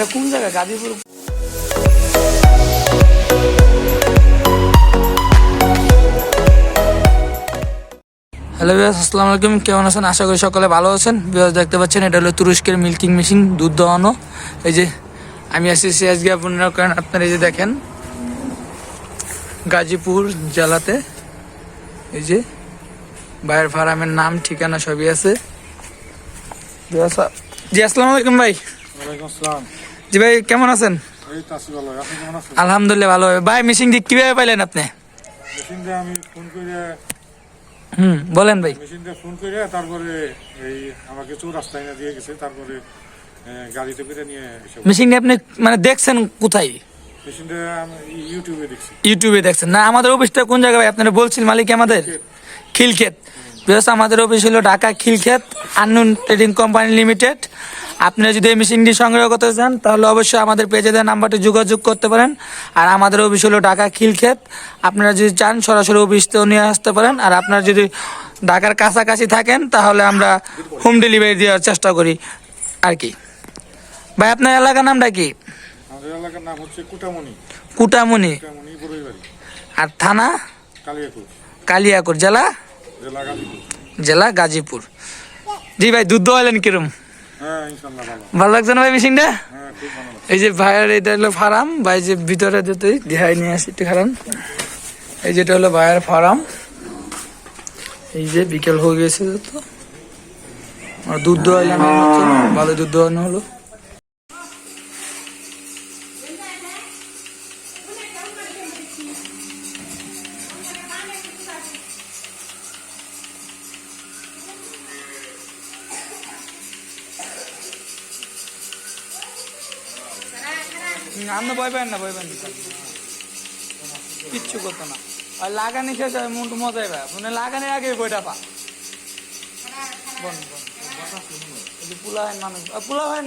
এটা কোন জায়গা গাজীপুর হ্যালো বিয়াস আসসালামু আলাইকুম। কেমন আছেন? আশা করি সকলে ভালো আছেন। বিয়াস দেখতে পাচ্ছেন এটা হলো তুরস্কের মিল্কিং মেশিন দুধ দোয়ানো। এই যে আমি আসছি সিএসগি আপনারা করেন আপনারা এই যে দেখেন গাজীপুর জেলাতে। এই যে ভাইয়ের ফার্মের নাম ঠিকানা সবই আছে। জি আসসালামু আলাইকুম ভাই। ওয়ালাইকুম আসসালাম। জি ভাই কেমন আছেন? আলহামদুলিল্লাহ ভালো। ভাই মেশিন দিক কীভাবে পাইলেন আপনি? আমি ফোন করে হুম বলেন ভাই। মেশিন দিয়ে ফোন করে তারপরে এই আমাকে রাস্তায় না দিয়ে গেছে তারপরে গাড়িতে করে নিয়ে মেশিনটি আপনি মানে দেখছেন কোথায়? মেশিনটা আমি ইউটিউবে দেখছি। ইউটিউবে দেখছেন। না আমাদের অফিসটা কোন জায়গায় ভাই? আপনারা বলছেন মালিক আমাদের? খিলক্ষেত। বিকজ আমাদের অফিস হলো Dhaka Khilkhet unknown trading company limited আপনারা যদি এই মেশিনটি সংগ্রহ করতে চান তাহলে অবশ্যই আমাদের পেজে দেওয়া নাম্বারটি যোগাযোগ করতে পারেন। আর আমাদের অফিস হলো ঢাকা খিলক্ষেত। আপনারা যদি চান সরাসরি অফিসতেও নিয়ে আসতে পারেন। আর আপনারা যদি ঢাকার কাছাকাছি থাকেন তাহলে আমরা হোম ডেলিভারি দেওয়ার চেষ্টা করি। আর কি? ভাই আপনার এলাকার নামটা কি? কুটামণি। কুটামুনি আর থানা? কালিয়াকুর জেলা? জেলা গাজীপুর। জি ভাই দুধ দোয়ালেন কিরম? হ্যাঁ ভালো। লাগছে না ভাই মেশিনটা? হ্যাঁ। এই যে ভাইয়ের এটা হলো ফার্ম ভাই যে ভিতরে যেতে দেখাই নিয়ে আসি একটু খারান। এই যেটা হলো ভাইয়ের ফার্ম। এই যে বিকেল হয়ে গেছে তো। আর দুধ এই ভালো দুধ দোয়ানো হলো। আমরা ভয় পাই না ভয় পাই না। কিচ্ছু করতো না। আর লাগানি খেয়েছে মনটু মজাই পায়। মানে লাগানির আগে বইটা পা। বন বন পোলা হয় মানুষ। পোলা হয়।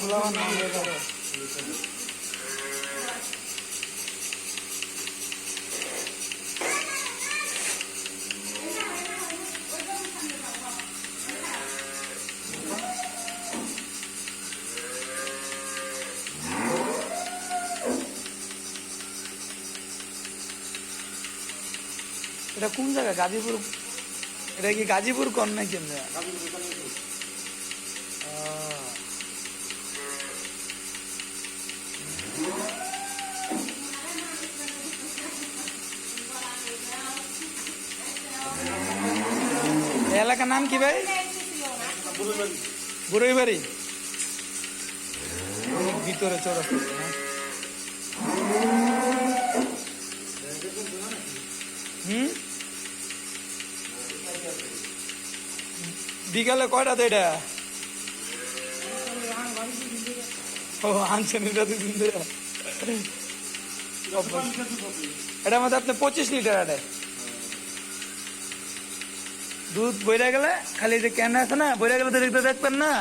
পোলা হয় না, এটা কোন জায়গা? গাজীপুর? এটা কি গাজীপুর কোন না কেন এলাকার নাম কি ভাই? বুড়ই বাড়ি অনেক ভিতরে চৌরাস্তা হুম? বিকালে কয়টাতে এটা? ও আনছেন এটা দুদিন ধরে। এটার মধ্যে আপনি পঁচিশ লিটার এটা দুধ বইরা গেলে খালি যে ক্যান আছে না বইরা গেলে তো দেখতে দেখবেন না।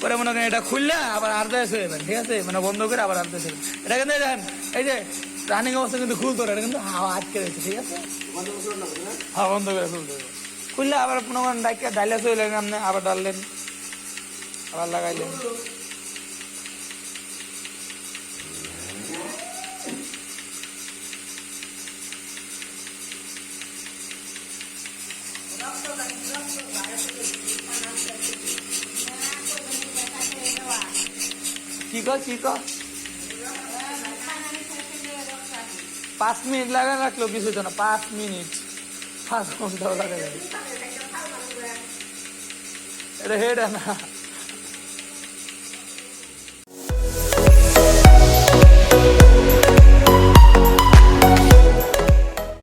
পরে মনে করেন এটা খুললে আবার আর্ধা এসে যাবেন ঠিক আছে? মানে বন্ধ করে আবার এসে যাবেন এটা কিন্তু এই দেখেন এই যে রানিং অবস্থা কিন্তু খুলতো এটা কিন্তু হাওয়া আটকে রয়েছে ঠিক আছে? হ্যাঁ বন্ধ করে খুলতে হবে। খুললে আবার মনে করেন ডাইকা ডাইলে চলেন আপনি আবার ডাললেন। আবার লাগাইলেন। কি কি পাঁচ মিনিট লাগা রাখল কিছু পাঁচ মিনিট। পাঁচ ঘন্টাও লাগা। এটা হেডা না।